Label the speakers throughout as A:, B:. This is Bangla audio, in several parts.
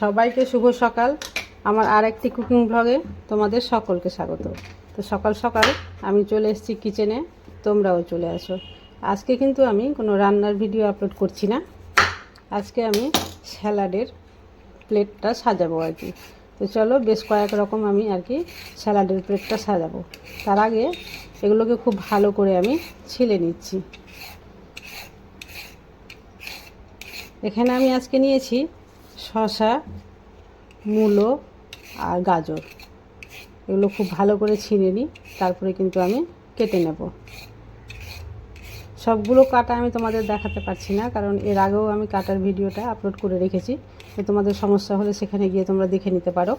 A: সবাইকে শুভ সকাল। আমার আর একটি কুকিং ব্লগে তোমাদের সকলকে স্বাগত। তো সকাল সকাল আমি চলে এসেছি কিচেনে, তোমরাও চলে আসো। আজকে কিন্তু আমি কোনো রান্নার ভিডিও আপলোড করছি না। আজকে আমি স্যালাডের প্লেটটা সাজাবো আর কি। তো চলো বেশ কয়েক রকম আমি আর কি স্যালাডের প্লেটটা সাজাবো। তার আগে এগুলোকে খুব ভালো করে আমি ছিলে নিচ্ছি। এখানে আমি আজকে নিয়েছি শসা, মূলো আর গাজর। এগুলো খুব ভালো করে ছিঁড়ে নিই, তারপরে কিন্তু আমি কেটে নেব। সবগুলো কাটা আমি তোমাদের দেখাতে পারছি না, কারণ এর আগেও আমি কাটার ভিডিওটা আপলোড করে রেখেছি। তো তোমাদের সমস্যা হলে সেখানে গিয়ে তোমরা দেখে নিতে পারো।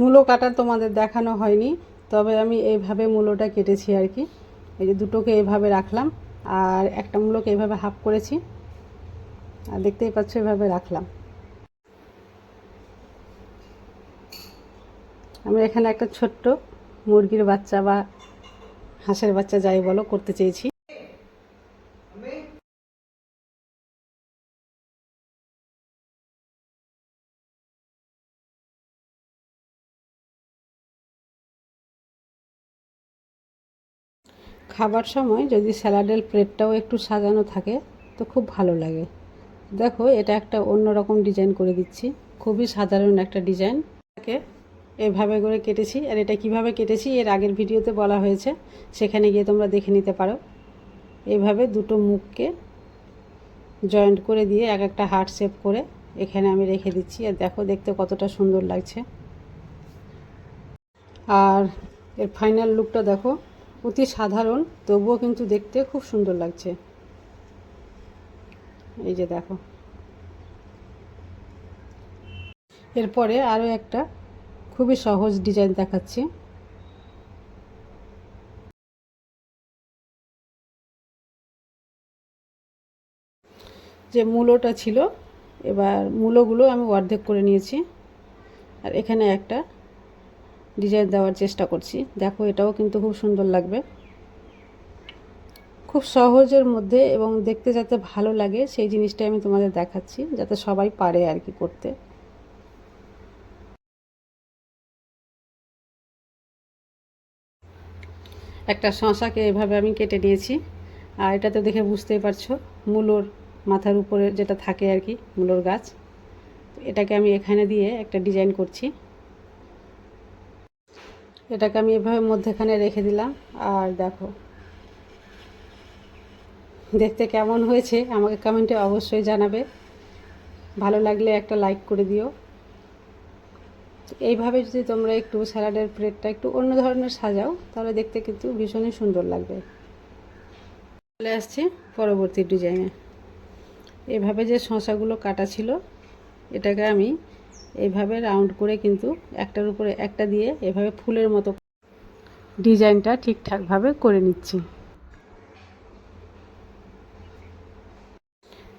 A: মূলো কাটা তোমাদের দেখানো হয়নি, তবে আমি এইভাবে মূলোটা কেটেছি আর কি। এই যে দুটোকে এইভাবে রাখলাম। আর একটা মূলক এইভাবে হাফ করেছি। আর দেখতেই পাচ্ছ, এভাবে রাখলাম। আমি এখানে একটা ছোট্ট মুরগির বাচ্চা বা হাঁসের বাচ্চা যাই বলো, করতে চেয়েছি। খাবার সময় যদি স্যালাডের প্লেটটাও একটু সাজানো থাকে, তো খুব ভালো লাগে। দেখো, এটা একটা অন্যরকম ডিজাইন করে দিচ্ছি। খুবই সাধারণ একটা ডিজাইন। এটাকে এভাবে করে কেটেছি, আর এটা কীভাবে কেটেছি এর আগের ভিডিওতে বলা হয়েছে। সেখানে গিয়ে তোমরা দেখে নিতে পারো। এভাবে দুটো মুখকে জয়েন্ট করে দিয়ে এক একটা হার্ট শেপ করে এখানে আমি রেখে দিচ্ছি। আর দেখো, দেখতে কতটা সুন্দর লাগছে। আর এর ফাইনাল লুকটা দেখো। অতি সাধারণ, তবুও কিন্তু দেখতে খুব সুন্দর লাগছে। এই যে দেখো। এরপরে আরও একটা খুবই সহজ ডিজাইন দেখাচ্ছি। যে মূলোটা ছিল, এবার মূলোগুলো আমি অর্ধেক করে নিয়েছি। আর এখানে একটা ডিজাইন দেওয়ার চেষ্টা করছি। দেখো, এটাও কিন্তু খুব সুন্দর লাগবে। খুব সহজের মধ্যে এবং দেখতে যাতে ভালো লাগে, সেই জিনিসটাই আমি তোমাদের দেখাচ্ছি, যাতে সবাই পারে আর কি করতে। একটা শশাকে এভাবে আমি কেটে নিয়েছি। আর এটাতে দেখে বুঝতেই পারছ, মূলোর মাথার উপরে যেটা থাকে আর কি, মূলোর গাছ, এটাকে আমি এখানে দিয়ে একটা ডিজাইন করছি। এটাকে আমি এভাবে মধ্যেখানে রেখে দিলাম। আর দেখো, দেখতে কেমন হয়েছে, আমাকে কমেন্টে অবশ্যই জানাবে। ভালো লাগলে একটা লাইক করে দিও। এইভাবে যদি তোমরা একটু স্যালাডের প্লেটটা একটু অন্য ধরনের সাজাও, তাহলে দেখতে কিন্তু ভীষণই সুন্দর লাগবে। চলে আসছি পরবর্তী ডিজাইনে। এভাবে যে শশাগুলো কাটা ছিল, এটাকে আমি এইভাবে রাউন্ড করে কিন্তু একটার উপরে একটা দিয়ে এভাবে ফুলের মতো ডিজাইনটা ঠিকঠাকভাবে করে নিচ্ছি।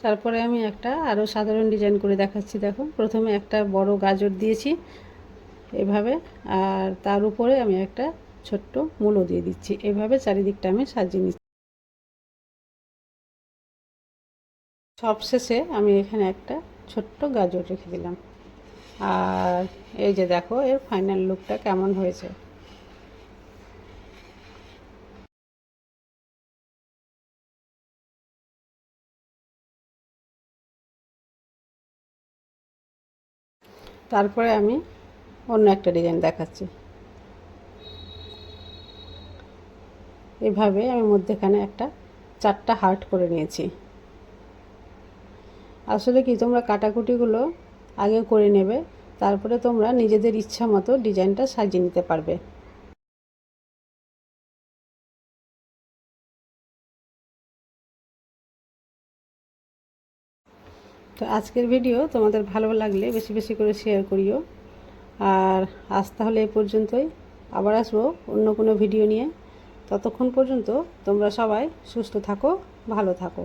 A: তারপরে আমি একটা আরও সাধারণ ডিজাইন করে দেখাচ্ছি দেখো প্রথমে একটা বড় গাজর দিয়েছি এভাবে, আর তার উপরে আমি একটা ছোট্ট মূলো দিয়ে দিচ্ছি। এভাবে চারিদিকটা আমি সাজিয়ে নিচ্ছি। সবশেষে আমি এখানে একটা ছোট্ট গাজর রেখে দিলাম। আর এই যে দেখো, এর ফাইনাল লুকটা কেমন হয়েছে? তারপরে আমি অন্য একটা ডিজাইন দেখাচ্ছি। এভাবে আমি মধ্যেখানে একটা চারটা হার্ট করে নিয়েছি। আসলে কি, তোমরা কাটাকুটিগুলো আগে করে নেবে তারপরে তোমরা নিজেদের ইচ্ছা মতো ডিজাইনটা সাজিয়ে নিতে পারবে। তো আজকের ভিডিও তোমাদের ভালো লাগলে বেশি বেশি করে শেয়ার করিও। আর আজ তাহলে এ পর্যন্তই। আবার আসব অন্য কোনো ভিডিও নিয়ে। ততক্ষণ পর্যন্ত তোমরা সবাই সুস্থ থাকো, ভালো থাকো।